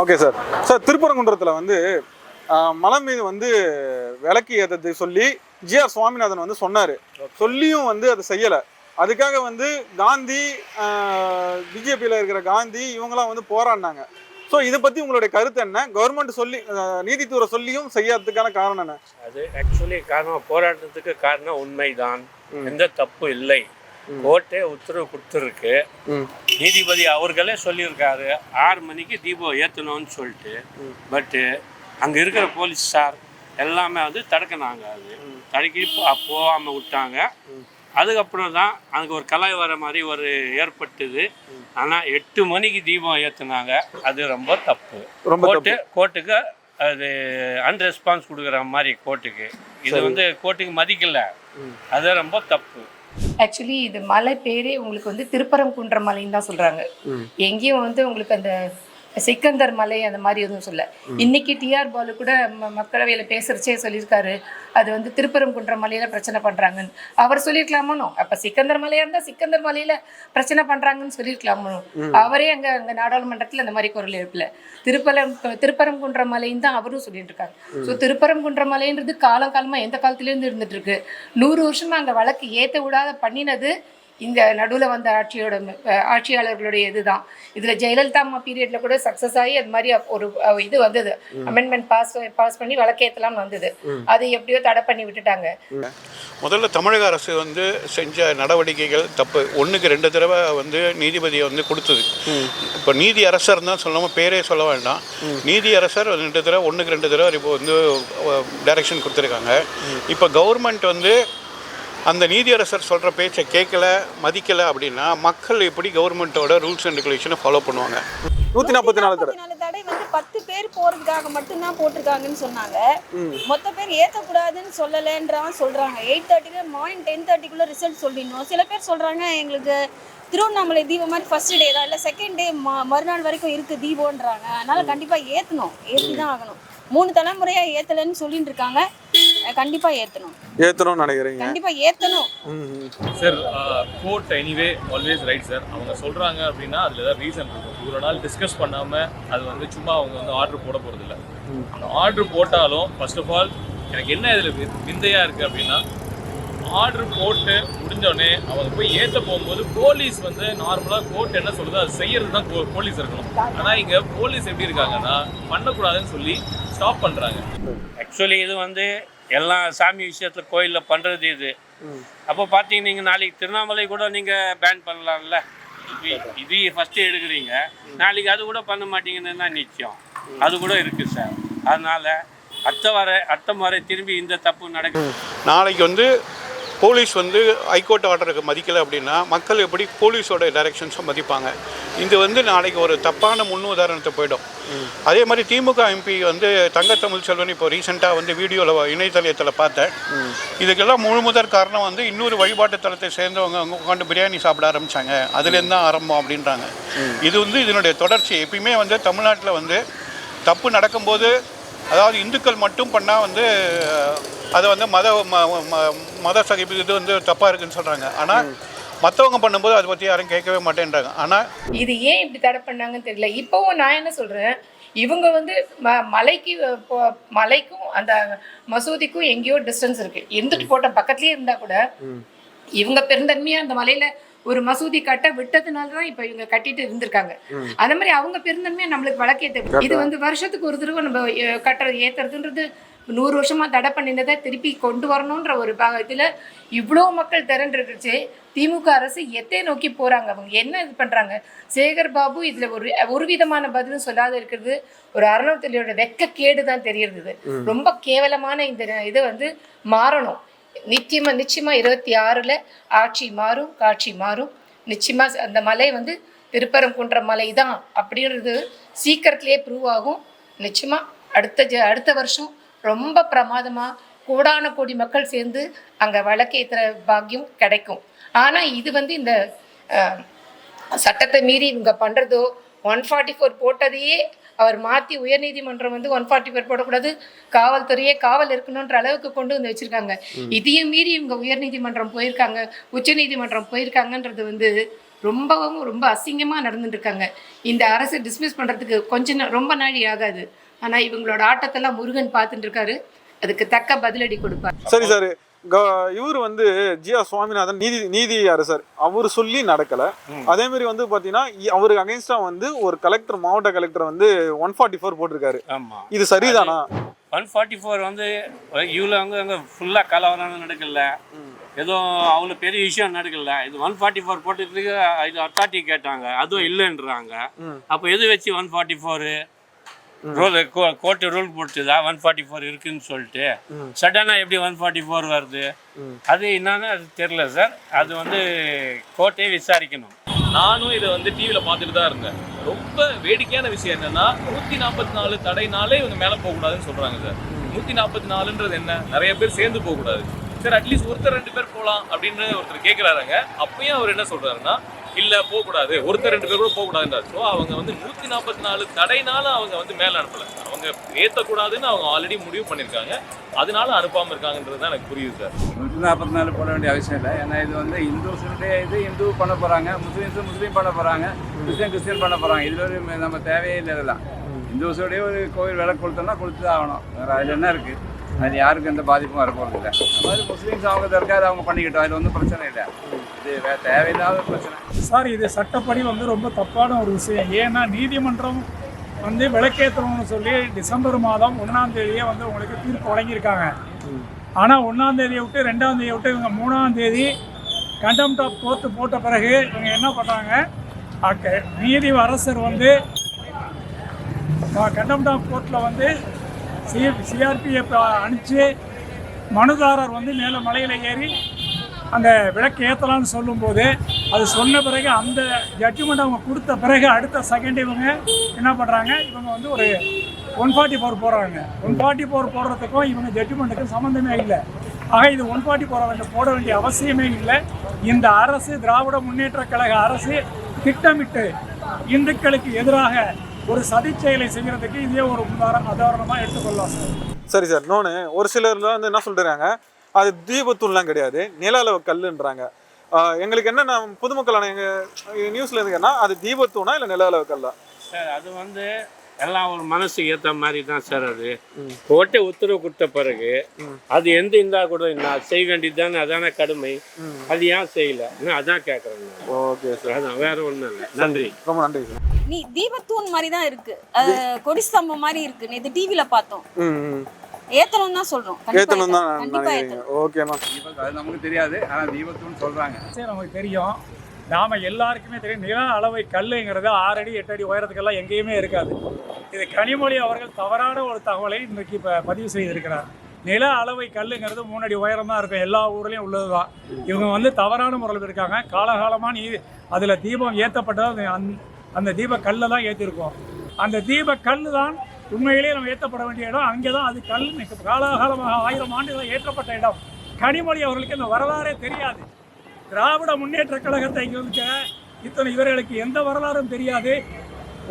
Okay sir. Sir திருப்பரங்குன்றத்தில் வந்து மலை மீது வந்து விளக்கு ஏற்றது சொல்லி ஜிஆர் சுவாமிநாதன் வந்து சொன்னார். சொல்லியும் வந்து அதை செய்யலை. அதுக்காக வந்து காந்தி பிஜேபியில் இருக்கிற காந்தி இவங்கெல்லாம் வந்து போராடினாங்க. ஸோ இதை பற்றி உங்களுடைய கருத்து என்ன? கவர்மெண்ட் சொல்லி நீதித்துறை சொல்லியும் செய்யாததுக்கான காரணம் என்ன? அது ஆக்சுவலி காரணம் போராட்டத்துக்கு காரணம் உண்மைதான். எந்த தப்பு இல்லை. கோர்ட்டே உத்தரவு கொடுத்துருக்கு. நீதிபதி அவர்களே சொல்லியிருக்காரு ஆறு மணிக்கு தீபம் ஏற்றணும்னு சொல்லிட்டு. பட்டு அங்கே இருக்கிற போலீஸ் சார் எல்லாமே வந்து தடுக்கினாங்க அது. தடுக்கி போகாமல் விட்டாங்க. அதுக்கப்புறம் தான் அங்கே ஒரு கலாய் வர மாதிரி ஒரு ஏற்பட்டது. ஆனால் எட்டு மணிக்கு தீபம் ஏற்றுனாங்க அது ரொம்ப தப்பு கோர்ட்டு கோர்ட்டுக்கு அது அன்ரெஸ்பான்ஸ் கொடுக்குற மாதிரி கோர்ட்டுக்கு இது. வந்து கோர்ட்டுக்கு மதிக்கல. அது ரொம்ப தப்பு ஆக்சுவலி இது மலை பேரே உங்களுக்கு வந்து திருப்பரங்குன்ற மலைன்னு தான் சொல்றாங்க ம். எங்கேயும் வந்து உங்களுக்கு அந்த சிக்கந்தர் மலை அந்த மாதிரி எதுவும் சொல்ல. இன்னைக்கு டிஆர் பாலு கூட மக்களவையில பேசுறச்சே சொல்லியிருக்காரு. அது வந்து திருப்பரங்குன்ற மலையில பிரச்சனை பண்றாங்கன்னு. அவர் சொல்லியிருக்கலாமோ அப்ப சிக்கந்தர் மலையா இருந்தா சிக்கந்தர் மலையில பிரச்சனை பண்றாங்கன்னு சொல்லியிருக்கலாமோ அவரே அங்க அங்க நாடாளுமன்றத்துல அந்த மாதிரி குரல் எழுப்பல. திருப்பரம் திருப்பரங்குன்ற மலைன்னு தான் அவரும் சொல்லிட்டு இருக்காங்க ஸோ திருப்பரங்குன்ற மலைன்றது காலம் காலமா எந்த காலத்துலேருந்து இருந்துட்டு இருக்கு நூறு வருஷமா அங்க வழக்கு ஏத்த விடாத பண்ணினது இந்த நடுவில் வந்த ஆட்சியோட ஆட்சியாளர்களுடைய இதுதான். இதில் ஜெயலலிதா அம்மா பீரியட்ல கூட சக்ஸஸ் ஆகி அது மாதிரி ஒரு இது வந்தது. அமெண்ட்மெண்ட் பாஸ் பாஸ் பண்ணி வழக்கேற்றலாம்னு வந்தது. அது எப்படியோ தடை பண்ணி விட்டுட்டாங்க. முதல்ல தமிழக அரசு வந்து செஞ்ச நடவடிக்கைகள் தப்பு. ஒன்றுக்கு ரெண்டு தடவை வந்து நீதிபதியை வந்து கொடுத்தது. இப்போ நீதி அரசர் தான் சொல்லாமல் பேரே சொல்ல வேண்டாம். நீதி அரசர் ரெண்டு தடவை ஒன்றுக்கு ரெண்டு தடவை இப்போ வந்து டைரக்ஷன் கொடுத்துருக்காங்க. இப்போ கவர்மெண்ட் வந்து அந்த நீதியரசர் சொல்கிற பேச்சை கேட்கல மதிக்கலை அப்படின்னா மக்கள் எப்படி கவர்மெண்ட்டோட ரூல்ஸ் அண்ட் ரெகுலேஷனை ஃபாலோ பண்ணுவாங்க? நூற்றி நாற்பத்தி நாலு நாலு தடை வந்து பத்து பேர் போறதுக்காக மட்டும்தான் போட்டிருக்காங்கன்னு சொன்னாங்க. மொத்த பேர் ஏத்தக்கூடாதுன்னு சொல்லலைன்றான் சொல்றாங்க. எயிட் தேர்ட்டிக்கு மார்னிங் டென் தேர்ட்டிக்குள்ள ரிசல்ட் சொல்லிடணும். சில பேர் சொல்றாங்க எங்களுக்கு திருவண்ணாமலை தீபம் மாதிரி ஃபர்ஸ்ட் டே தான். இல்லை செகண்ட் டே மறுநாள் வரைக்கும் இருக்கு தீபம்ன்றாங்க. அதனால கண்டிப்பா ஏத்தணும். ஏத்தி தான் ஆகணும். மூணு தலைமுறையா ஏத்தலைன்னு சொல்லிட்டு இருக்காங்க. கண்டிப்பா ஏத்தணும். ஏற்றணும்னு நினைக்கிறீங்க? கண்டிப்பா ஏத்தணும். Sir court anyway always right sir அவங்க சொல்கிறாங்க அப்படின்னா அதில் ஏதாவது ரீசன் இருக்கும். இவ்வளோ நாள் டிஸ்கஸ் பண்ணாமல் அது வந்து சும்மா அவங்க வந்து ஆர்டர் போட போகிறதில்ல ஆர்டர் போட்டாலும் ஃபர்ஸ்ட் ஆஃப் ஆல் எனக்கு என்ன இதில் விந்தையாக இருக்குது அப்படின்னா ஆர்டர் போட்டு முடிஞ்சோடனே அவங்க போய் ஏற்ற போகும்போது போலீஸ் வந்து நார்மலாக கோர்ட் என்ன சொல்லுதோ அது செய்யறது தான் போலீஸ் இருக்கணும். ஆனால் இங்கே போலீஸ் எப்படி இருக்காங்கன்னா பண்ணக்கூடாதுன்னு சொல்லி ஸ்டாப் பண்ணுறாங்க ஆக்சுவலி இது வந்து எல்லா சாமி விஷயத்தில் கோயிலில் பண்ணுறது இது. அப்போ பார்த்தீங்க நீங்கள் நாளைக்கு திருவண்ணாமலை கூட நீங்கள் பேன் பண்ணலாம்ல? இது இது ஃபஸ்ட்டு எடுக்கிறீங்க. நாளைக்கு அது கூட பண்ண மாட்டீங்கன்னு தான் நிச்சயம். அது கூட இருக்குது சார். அதனால் அடுத்த வர அடுத்த முறை திரும்பி இந்த தப்பு நடக்கும் நாளைக்கு வந்து போலீஸ் வந்து ஹைகோர்ட் ஆர்டருக்கு மதிக்கலை அப்படின்னா மக்கள் எப்படி போலீஸோட டைரக்ஷன்ஸை மதிப்பாங்க? இது வந்து நாளைக்கு ஒரு தப்பான முன் உதாரணத்தை போயிடும் அதே மாதிரி திமுக எம்பி வந்து தங்க தமிழ் செல்வன் இப்போ ரீசெண்டாக வந்து வீடியோவில் இணையதளத்தில் பார்த்தேன். இதுக்கெல்லாம் முழு முதற் காரணம் வந்து இன்னொரு வழிபாட்டு தலத்தை சேர்ந்தவங்க அங்கே உட்காந்து பிரியாணி சாப்பிட ஆரம்பிச்சாங்க. அதுலேருந்து தான் ஆரம்பம் அப்படின்றாங்க. இது வந்து இதனுடைய தொடர்ச்சி. எப்பயுமே வந்து தமிழ்நாட்டில் வந்து தப்பு நடக்கும்போது அதாவது இந்துக்கள் மட்டும் பண்ணால் வந்து அதை வந்து மத ம- ம- மத சகிப்பு இது வந்து தப்பாக இருக்குன்னு சொல்கிறாங்க ஆனால் மற்றவங்க பண்ணும்போது அதை பற்றி யாரும் கேட்கவே மாட்டேன்றாங்க. ஆனால் இது ஏன் இப்படி தடை பண்ணாங்கன்னு தெரியல. இப்போவும் நான் என்ன சொல்றேன்? இவங்க வந்து ம மலைக்கு மலைக்கும் அந்த மசூதிக்கும் எங்கேயோ டிஸ்டன்ஸ் இருக்கு. இருந்துட்டு போட்ட பக்கத்துலயே இருந்தா கூட இவங்க பெருந்தன்மையா அந்த மலையில ஒரு மசூதி கட்ட விட்டதுனால தான் இப்ப இவங்க கட்டிட்டு இருந்திருக்காங்க. அந்த மாதிரி அவங்க பெருந்தன்மையா நம்மளுக்கு வழக்கேத்த இது வந்து வருஷத்துக்கு ஒரு தடவை நம்ம கட்டுறது ஏத்துறதுன்றது நூறு வருஷமா தடை பண்ணினதை திருப்பி கொண்டு வரணுன்ற ஒரு பா- இதுல இவ்வளோ மக்கள் திரண்டிருக்குச்சு. திமுக அரசு எத்தை நோக்கி போறாங்க? அவங்க என்ன இது பண்றாங்க? சேகர் பாபு இதுல ஒரு ஒரு விதமான பதிலும் சொல்லாத இருக்கிறது. ஒரு அறநூத்தலியோட வெக்கக்கேடு தான் தெரியுது ரொம்ப கேவலமான இந்த இதை வந்து மாறணும். நிச்சயமா நிச்சயமா இருபத்தி ஆறுல ஆட்சி மாறும் காட்சி மாறும். நிச்சயமா அந்த மலை வந்து திருப்பரங்குன்ற மலை தான் அப்படின்றது சீக்கிரத்திலேயே ப்ரூவ் ஆகும். நிச்சயமா அடுத்த ஜ அடுத்த வருஷம் ரொம்ப பிரமாதமா கோடான கோடி மக்கள் சேர்ந்து அங்க வழக்கேத்துற பாக்கியம் கிடைக்கும். ஆனா இது வந்து இந்த சட்டத்தை மீறி இவங்க பண்றதோ ஒன் ஃபார்ட்டி ஃபோர் போட்டதையே அவர் மாற்றி உயர்நீதிமன்றம் வந்து ஒன் ஃபார்ட்டி ஃபோர் போடக்கூடாது காவல்துறையே காவல் இருக்கணுன்ற அளவுக்கு கொண்டு வந்து வச்சிருக்காங்க. இதையும் மீறி இவங்க உயர்நீதிமன்றம் போயிருக்காங்க உச்சநீதிமன்றம் போயிருக்காங்கன்றது வந்து ரொம்பவும் ரொம்ப அசிங்கமாக நடந்துட்டு இருக்காங்க. இந்த அரசு டிஸ்மிஸ் பண்ணுறதுக்கு கொஞ்ச நா- ரொம்ப நாழி ஆகாது. ஆனால் இவங்களோட ஆட்டத்தெல்லாம் முருகன் பார்த்துட்டு இருக்காரு. அதுக்கு தக்க பதிலடி கொடுப்பார். சரி சார் இவர் வந்து ஜி ஆர் சுவாமிநாதன் நீதி நீதி அரசர் அவர் சொல்லி நடக்கல. அதே மாதிரி வந்து பாத்தீங்கன்னா இ- அவருக்கு அகைன்ஸ்டா வந்து ஒரு கலெக்டர் மாவட்ட கலெக்டர் வந்து ஒன் ஃபார்ட்டி ஃபோர் போட்டிருக்காரு. ஆமாம் இது சரிதானா? ஒன் ஃபார்ட்டி ஃபோர் வந்து இவ்வளோ அங்கே அங்கே ஃபுல்லாக கலவரம் நடக்கல. எதுவும் அவ்வளோ பெரிய விஷயம் நடக்கல. இது ஒன் ஃபார்ட்டி ஃபோர் போட்டதுக்கு இது அத்தாட்டி கேட்டாங்க. அதுவும் இல்லைன்றாங்க. அப்போ எது வச்சு one forty four rule court rule போட்டுதா ஒன் ஃபார்ட்டி ஃபோர் இருக்குன்னு சொல்லிட்டு. சடனாக எப்படி ஒன் ஃபார்ட்டி ஃபோர் வருது. அது என்னன்னு அது தெரில சார் அது வந்து கோர்ட்டே விசாரிக்கணும். நானும் இதை வந்து டிவியில் பார்த்துட்டு தான் இருந்தேன். ரொம்ப வேடிக்கையான விஷயம் என்னன்னா நூற்றி நாற்பத்தி நாலு தடைனாலே இவங்க மேலே போகக்கூடாதுன்னு சொல்கிறாங்க சார் நூற்றி நாற்பத்தி நாலுன்றது என்ன? நிறைய பேர் சேர்ந்து போகக்கூடாது. சார் அட்லீஸ்ட் ஒருத்தர் ரெண்டு பேர் போகலாம் அப்படின்னு ஒருத்தர் கேட்குறாருங்க அப்பயும் அவர் என்ன சொல்கிறாருன்னா இல்லை போகக்கூடாது. ஒருத்தர் ரெண்டு பேர் கூட போகக்கூடாதுன்றார். ஸோ அவங்க வந்து நூற்றி நாற்பத்தி நாலு தடைனால அவங்க வந்து மேலே அனுப்பலை. அவங்க ஏற்றக்கூடாதுன்னு அவங்க ஆல்ரெடி முடிவு பண்ணியிருக்காங்க அதனால அனுப்பாமல் இருக்காங்கன்றது தான் எனக்கு புரியுது சார் நூற்றி நாற்பத்தி நாலு போட வேண்டிய அவசியம் இல்லை. ஏன்னா இது வந்து இந்துஸுடைய இது இந்து பண்ண போகிறாங்க முஸ்லீம்ஸு முஸ்லீம் பண்ண போகிறாங்க கிறிஸ்டியன் கிறிஸ்டியன் பண்ண போகிறாங்க இதில் ஒரு நம்ம தேவையே இல்லை இதெல்லாம். இந்துஸோடைய ஒரு கோவில் விலை கொடுத்தோம்னா கொடுத்து தான் ஆகணும். வேறு அதில் என்ன இருக்குது அது யாருக்கும் எந்த பாதிப்பும் வரப்போகிறது இல்லை அது முஸ்லீம்ஸ் அவங்க தற்காது அவங்க பண்ணிக்கிட்டோம். அதில் ஒன்றும் பிரச்சனை இல்லை. இது வேறு தேவையில்லாத பிரச்சனை. சார் இது சட்டப்படி வந்து ரொம்ப தப்பான ஒரு விஷயம். ஏன்னா நீதிமன்றம் வந்து விளக்கேற்றணும்னு சொல்லி டிசம்பர் மாதம் ஒன்றாம் தேதியே வந்து உங்களுக்கு தீர்ப்பு வழங்கியிருக்காங்க. ஆனால் ஒன்றாம் தேதியை விட்டு ரெண்டாம் தேதியை விட்டு இவங்க மூணாம் தேதி கண்டெம்ட் ஆஃப் கோர்ட்டு போட்ட பிறகு இவங்க என்ன பண்ணுறாங்க அக்க நீதி அரசர் வந்து கண்டெம்ட் ஆஃப் கோர்ட்டில் வந்து சி சிஆர்பிஎஃப் அனுப்பிச்சு மனுதாரர் வந்து மேலே மலையில் ஏறி அந்த விளக்கு ஏற்றலாம்னு சொல்லும்போது அது சொன்ன பிறகு அந்த ஜட்ஜ்மெண்ட் அவங்க கொடுத்த பிறகு அடுத்த செகண்ட் இவங்க என்ன பண்ணுறாங்க இவங்க வந்து ஒரு ஒன் ஃபார்ட்டி ஃபோர் போடுறாங்க. ஒன் ஃபார்ட்டி ஃபோர் போடுறதுக்கும் இவங்க ஜட்ஜ்மெண்ட்டுக்கும் சம்மந்தமே இல்லை. ஆக இது ஒன் ஃபார்ட்டி போட வேண்டிய போட வேண்டிய அவசியமே இல்லை. இந்த அரசு திராவிட முன்னேற்ற கழக அரசு திட்டமிட்டு இந்துக்களுக்கு எதிராக ஒரு சதிச் செயலை செய்கிறதுக்கு இதே ஒரு உதாரண உதாரணமாக எடுத்துக்கொள்ளலாம் சார். சரி சார். இன்னொன்று ஒரு சிலர்லாம் வந்து என்ன சொல்றாங்க அது தீபத்தூள்லாம் கிடையாது நில அளவு கல்லுன்றாங்க. எங்களுக்கு என்னென்ன பொதுமக்களான எங்கள் நியூஸில் இருக்குன்னா அது தீபத்தூணா இல்லை நில அளவு கல்லா? சார் அது வந்து எல்லாம் ஒரு மனசு ஏற்ற மாதிரி தான் சார் அது. கோர்ட்டை உத்தரவு கொடுத்த பிறகு அது எந்த இருந்தால் கூட நான் செய்ய வேண்டியது தானே அதான கடமை. அது ஏன் செய்யல? நான் அதான் கேட்குறேன் ஓகே சார். அதான் வேற ஒன்றும் இல்லை. நன்றி. ரொம்ப நன்றி சார். நீ தீபத்தூண் மாதிரி தான் இருக்கு. அது கொடி ஸ்தம்பம் மாதிரி இருக்கு. நேற்று டிவியில பார்த்தோம். ம் ம். ஏத்தணும் தான் சொல்றோம். கண்டிப்பா ஏற்றணும் தான் ஓகே மேம். தீபம் அது நமக்கு தெரியாது. ஆனால் தீபத்துன்னு சொல்கிறாங்க சரி நமக்கு தெரியும். நாம எல்லாருக்குமே தெரியும். நில அளவை கல்லுங்கிறது ஆறு அடி எட்டு அடி உயரத்துக்கெல்லாம் எங்கேயுமே இருக்காது. இது கனிமொழி அவர்கள் தவறான ஒரு தகவலை இன்றைக்கு இப்போ பதிவு செய்திருக்கிறார். நில அளவை கல்லுங்கிறது மூணு அடி உயரம் தான் இருக்கும். எல்லா ஊர்லேயும் உள்ளது தான் இவங்க வந்து தவறான முறையில் இருக்காங்க. காலகாலமாக நீ அதில் தீபம் ஏற்றப்பட்டது அந்த தீப கல்லை தான் ஏற்றிருக்கோம் அந்த தீப கல் தான் உண்மையிலேயே நம்ம ஏற்றப்பட வேண்டிய இடம். அங்கே தான் அது கல் மிக காலகாலமாக ஆயிரம் ஆண்டுகள் ஏற்றப்பட்ட இடம். கனிமொழி அவர்களுக்கு இந்த வரலாறே தெரியாது. திராவிட முன்னேற்ற கழகத்தை இருக்க இத்தனை இவர்களுக்கு எந்த வரலாறும் தெரியாது.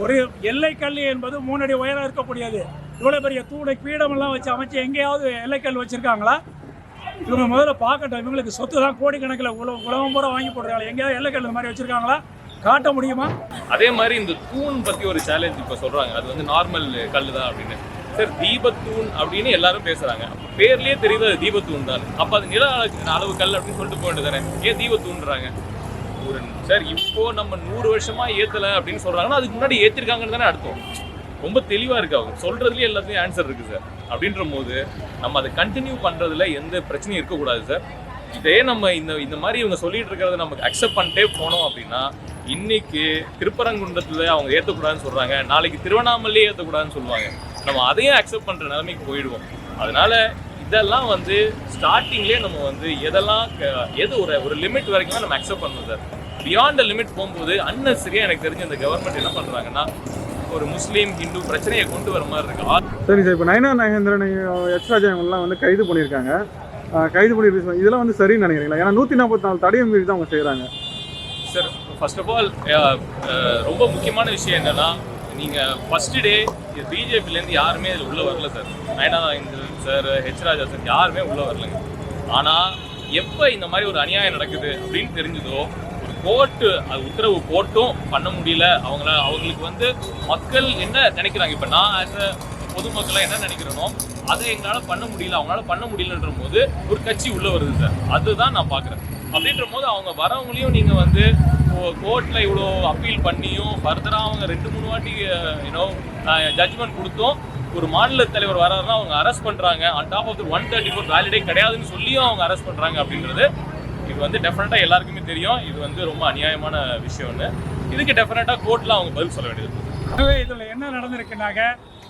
ஒரு எல்லைக்கல் என்பது மூணடி உயரம் இருக்கக்கூடியது. இவ்வளோ பெரிய தூணை பீடமெல்லாம் வச்சு அமைச்சு எங்கேயாவது எல்லைக்கல் வச்சுருக்காங்களா? இவங்க முதல்ல பார்க்கட்டும். இவங்களுக்கு சொத்து தான் கோடிக்கணக்கில் உல உலகம் பூரா வாங்கி போடுறாங்க எங்கேயாவது எல்லைக்கல் இந்த மாதிரி வச்சுருக்காங்களா? காட்ட முடியுமா? அதே மாதிரி இந்த தூண் பத்தி ஒரு சேலஞ்ச் இப்ப சொல்றாங்க. அது வந்து நார்மல் கல்லு தான் அப்படின்னு. சார் தீபத்தூண் அப்படின்னு எல்லாரும் பேசுறாங்க. பேர்லயே தெரியுது அது தீபத்தூண் தான். அப்ப அது நில அளவு கல் அப்படின்னு சொல்லிட்டு போயிட்டு தானே ஏன் தீபத்தூண்றாங்க? ஒரு சார் இப்போ நம்ம நூறு வருஷமா ஏத்தல அப்படின்னு சொல்றாங்கன்னா அதுக்கு முன்னாடி ஏத்திருக்காங்கன்னு தானே அர்த்தம். ரொம்ப தெளிவா இருக்கு அவங்க. சொல்றதுலயே எல்லாத்துலயும் ஆன்சர் இருக்கு சார் அப்படின்ற போது நம்ம அதை கண்டினியூ பண்றதுல எந்த பிரச்சனையும் இருக்கக்கூடாது சார் இதே நம்ம இந்த இந்த மாதிரி இவங்க சொல்லிட்டு இருக்கிறத நமக்கு அக்செப்ட் பண்ணிட்டே போனோம் அப்படின்னா இன்னைக்கு திருப்பரங்குன்றத்தில் அவங்க ஏற்றக்கூடாதுன்னு சொல்றாங்க. நாளைக்கு திருவண்ணாமலையே ஏற்றக்கூடாதுன்னு சொல்லுவாங்க. நம்ம அதையும் அக்செப்ட் பண்ற நிலைமைக்கு போயிடுவோம். அதனால இதெல்லாம் வந்து ஸ்டார்டிங்லேயே நம்ம வந்து எதெல்லாம் க- எது ஒரு ஒரு லிமிட் வரைக்கும் நம்ம அக்செப்ட் பண்ணணும் சார். பியாண்ட் லிமிட் போகும்போது அன்னெசரியாக எனக்கு தெரிஞ்ச இந்த கவர்மெண்ட் என்ன பண்ணுறாங்கன்னா ஒரு முஸ்லீம் ஹிந்து பிரச்சனையை கொண்டு வர மாதிரி இருக்கு. சரி சார் இப்போ நயனா நாகேந்திரன் எச் வந்து கைது பண்ணியிருக்காங்க. கைது பண்ணி release இதெல்லாம் வந்து சரின்னு நினைக்கிறீங்களா? ஏன்னா நூற்றி நாற்பத்தி நாலு தடையை மீறி தான் அவங்க செய்கிறாங்க சார் ஃபர்ஸ்ட் ஆஃப் ஆல் ரொம்ப முக்கியமான விஷயம் என்னன்னா நீங்கள் ஃபர்ஸ்ட் டே பிஜேபிலேருந்து யாருமே இதில் உள்ள வரல sir Nayana sir H Raja sir யாருமே உள்ள வரலங்க. ஆனால் எப்போ இந்த மாதிரி ஒரு அநியாயம் நடக்குது அப்படின்னு தெரிஞ்சதோ ஒரு கோர்ட்டு அது உத்தரவு போட்டும் பண்ண முடியல. அவங்கள அவங்களுக்கு வந்து மக்கள் என்ன நினைக்கிறாங்க? இப்போ நான் ஆஸ் அ பொதுமக்களை என்ன நினைக்கிறேனோ அது எங்களால் பண்ண முடியல அவங்களால பண்ண முடியலன்ற போது ஒரு கட்சி உள்ள வருது சார். அதுதான் நான் பார்க்குறேன் அப்படின்ற போது அவங்க வரவங்களையும் நீங்கள் வந்து கோர்ட்டில் இவ்வளோ அப்பீல் பண்ணியும் ஃபர்தராக அவங்க ரெண்டு மூணு வாட்டி யூனோ ஜட்ஜ்மெண்ட் கொடுத்தும் ஒரு மாநில தலைவர் வராருன்னா அவங்க அரெஸ்ட் பண்ணுறாங்க on top of one thirty four valid கிடையாதுன்னு சொல்லியும் அவங்க அரெஸ்ட் பண்ணுறாங்க அப்படின்றது இது வந்து டெஃபினட்டாக எல்லாருக்குமே தெரியும். இது வந்து ரொம்ப அநியாயமான விஷயம்னு. இதுக்கு டெஃபினட்டாக கோர்ட்டில் அவங்க பதில் சொல்ல வேண்டியது இருக்கு. இதில் என்ன நடந்திருக்குனாக்க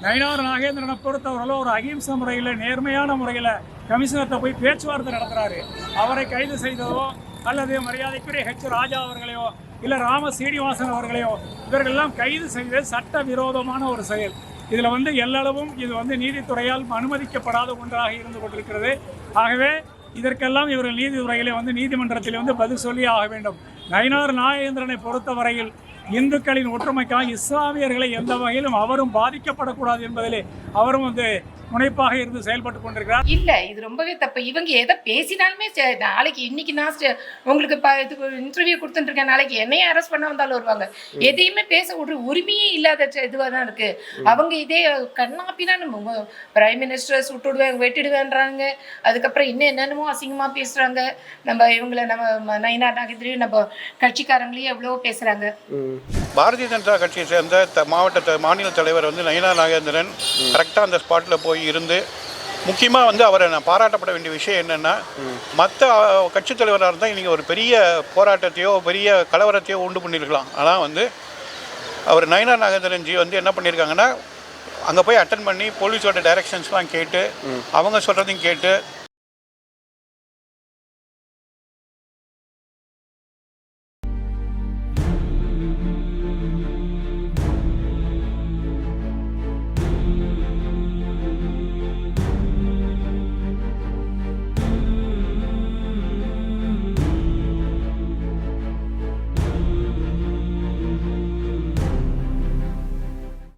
நயினார் நாகேந்திரனை பொறுத்தவரையிலும் ஒரு அகிம்சை முறையில் நேர்மையான முறையில் கமிஷனர்கிட்ட போய் பேச்சுவார்த்தை நடத்துகிறாரு அவரை கைது செய்ததோ அல்லது மரியாதைக்குரிய ஹெச் ராஜா அவர்களையோ இல்லை ராம சீனிவாசன் அவர்களையோ இவர்களெல்லாம் கைது செய்து சட்ட விரோதமான ஒரு செயல். இதில் வந்து எல்லளவும் இது வந்து நீதித்துறையால் அனுமதிக்கப்படாத ஒன்றாக இருந்து கொண்டிருக்கிறது. ஆகவே இதற்கெல்லாம் இவர்கள் நீதித்துறையிலே வந்து நீதிமன்றத்தில் வந்து பதில் சொல்லி ஆக வேண்டும். நயினார் நாகேந்திரனை பொறுத்தவரையில் இந்துக்களின் ஒற்றுமைக்காக இஸ்லாமியர்களை எந்த வகையிலும் அவரும் பாதிக்கப்படக்கூடாது என்பதிலே அவரும் வந்து முனைப்பாக இருந்து செயல்பட்டு கொண்டிருக்கிறார். இல்ல இது ரொம்பவே தப்பு. இவங்க எதை பேசினாலுமே நாளைக்கு இன்னைக்கு நான் உங்களுக்கு இன்டர்வியூ கொடுத்துட்டு இருக்கேன் நாளைக்கு என்னையே அரெஸ்ட் பண்ண வந்தாலும் வருவாங்க. எதையுமே பேச ஒரு உரிமையே இல்லாத இதுவாக தான் இருக்கு. அவங்க இதே கண்ணாப்பினா நம்ம பிரைம் மினிஸ்டர் சுட்டுடுவேன் வெட்டிடுவேன்றாங்க. அதுக்கப்புறம் இன்னும் என்னென்னமோ அசிங்கமா பேசுறாங்க. நம்ம இவங்கள நம்ம நயினா நாகேந்திரியும் நம்ம கட்சிக்காரங்களையும் எவ்வளவோ பேசுறாங்க. பாரதிய ஜனதா கட்சியை சேர்ந்த மாவட்ட மாநில தலைவர் வந்து நயினா நாகேந்திரன் கரெக்டாக அந்த ஸ்பாட்டில் போய் இருந்து முக்கியமாக வந்து அவரை நான் பாராட்டப்பட வேண்டிய விஷயம் என்னென்னா மற்ற கட்சி தலைவராக இருந்தால் நீங்கள் ஒரு பெரிய போராட்டத்தையோ பெரிய கலவரத்தையோ உண்டு பண்ணியிருக்கலாம் ஆனால் வந்து அவர் நயினா நாகேந்திரன் ஜி வந்து என்ன பண்ணியிருக்காங்கன்னா அங்கே போய் அட்டன் பண்ணி போலீஸோட டைரக்ஷன்ஸ்லாம் கேட்டு அவங்க சொல்கிறதையும் கேட்டு